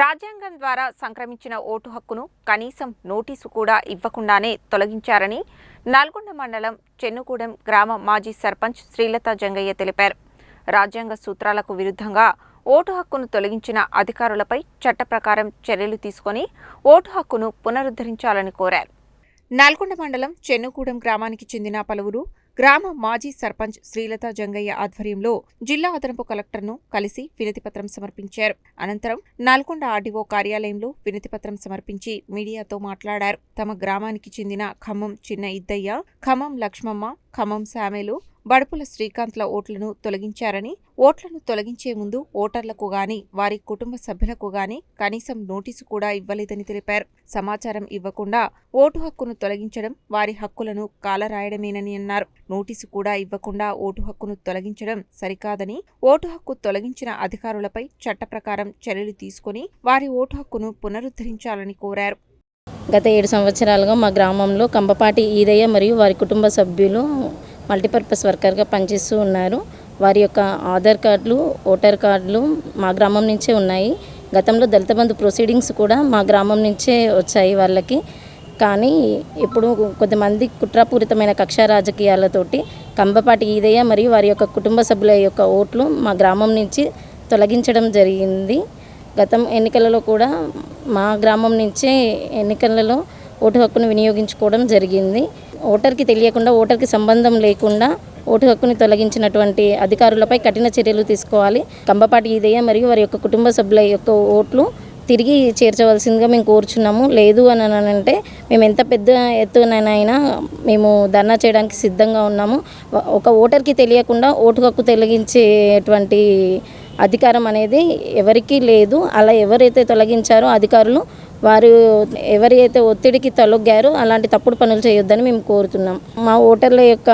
రాజ్యాంగం ద్వారా సంక్రమించిన ఓటు హక్కును కనీసం నోటీసు కూడా ఇవ్వకుండానే తొలగించారని నల్గొండ మండలం చెన్నుగూడెం గ్రామ మాజీ సర్పంచ్ శ్రీలత జంగయ్య తెలిపారు. రాజ్యాంగ సూత్రాలకు విరుద్ధంగా ఓటు హక్కును తొలగించిన అధికారులపై చట్ట ప్రకారం చర్యలు తీసుకొని ఓటు హక్కును పునరుద్ధరించాలని కోరారు. నల్గొండ మండలం చెన్నుగూడెం గ్రామానికి చెందిన పలువురు గ్రామ మాజీ సర్పంచ్ శ్రీలత జంగయ్య ఆధ్వర్యంలో జిల్లా అదనపు కలెక్టర్ను కలిసి వినతిపత్రం సమర్పించారు. అనంతరం నల్గొండ ఆర్డీఓ కార్యాలయంలో వినతిపత్రం సమర్పించి మీడియాతో మాట్లాడారు. తమ గ్రామానికి చెందిన ఖమ్మం చిన్న ఇద్దయ్య ఖమ్మం లక్ష్మమ్మ ఖమ్మం శామేలు బడుపుల శ్రీకాంత్ల ఓట్లను తొలగించారని ఓట్లను తొలగించే ముందు ఓటర్లకు గాని వారి కుటుంబ సభ్యులకు గాని కనీసం నోటీసు కూడా ఇవ్వలేదని తెలిపారు. సమాచారం ఇవ్వకుండా ఓటు హక్కును తొలగించడం వారి హక్కులను కాలరాయడమేనని అన్నారు. నోటీసు కూడా ఇవ్వకుండా ఓటు హక్కును తొలగించడం సరికాదని ఓటు హక్కు తొలగించిన అధికారులపై చట్ట ప్రకారం చర్యలు తీసుకుని వారి ఓటు హక్కును పునరుద్ధరించాలని కోరారు. గత ఏడు సంవత్సరాలుగా మా గ్రామంలో కంబపాటి ఈదయ్య మరియు వారి కుటుంబ సభ్యులు మల్టీపర్పస్ వర్కర్గా పనిచేస్తూ ఉన్నారు. వారి యొక్క ఆధార్ కార్డులు ఓటర్ కార్డులు మా గ్రామం నుంచే ఉన్నాయి. గతంలో దళిత బంధు ప్రొసీడింగ్స్ కూడా మా గ్రామం నుంచే వచ్చాయి వాళ్ళకి. కానీ ఇప్పుడు కొద్దిమంది కుట్రపూరితమైన కక్ష రాజకీయాలతోటి కంబపాటి ఈదయ్య మరియు వారి యొక్క కుటుంబ సభ్యుల యొక్క ఓట్లు మా గ్రామం నుంచి తొలగించడం జరిగింది. గతం ఎన్నికలలో కూడా మా గ్రామం నుంచే ఎన్నికలలో ఓటు హక్కును వినియోగించుకోవడం జరిగింది. ఓటర్కి తెలియకుండా ఓటర్కి సంబంధం లేకుండా ఓటు హక్కుని తొలగించినటువంటి అధికారులపై కఠిన చర్యలు తీసుకోవాలి. కంబపాటి ఈదయ్య మరియు వారి యొక్క కుటుంబ సభ్యుల యొక్క ఓట్లు తిరిగి చేర్చవలసిందిగా మేము కోరుచున్నాము. లేదు అని అంటే మేము ఎంత పెద్ద ఎత్తునైనా మేము ధర్నా చేయడానికి సిద్ధంగా ఉన్నాము. ఒక ఓటర్కి తెలియకుండా ఓటు హక్కు తొలగించేటువంటి అధికారం అనేది ఎవరికీ లేదు. అలా ఎవరైతే తొలగించారో అధికారులు వారు ఎవరైతే ఒత్తిడికి తొలగారో అలాంటి తప్పుడు పనులు చేయొద్దని మేము కోరుతున్నాం. మా ఓటర్ల యొక్క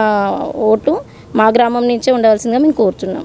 ఓటు మా గ్రామం నుంచే ఉండవలసిందిగా మేము కోరుతున్నాం.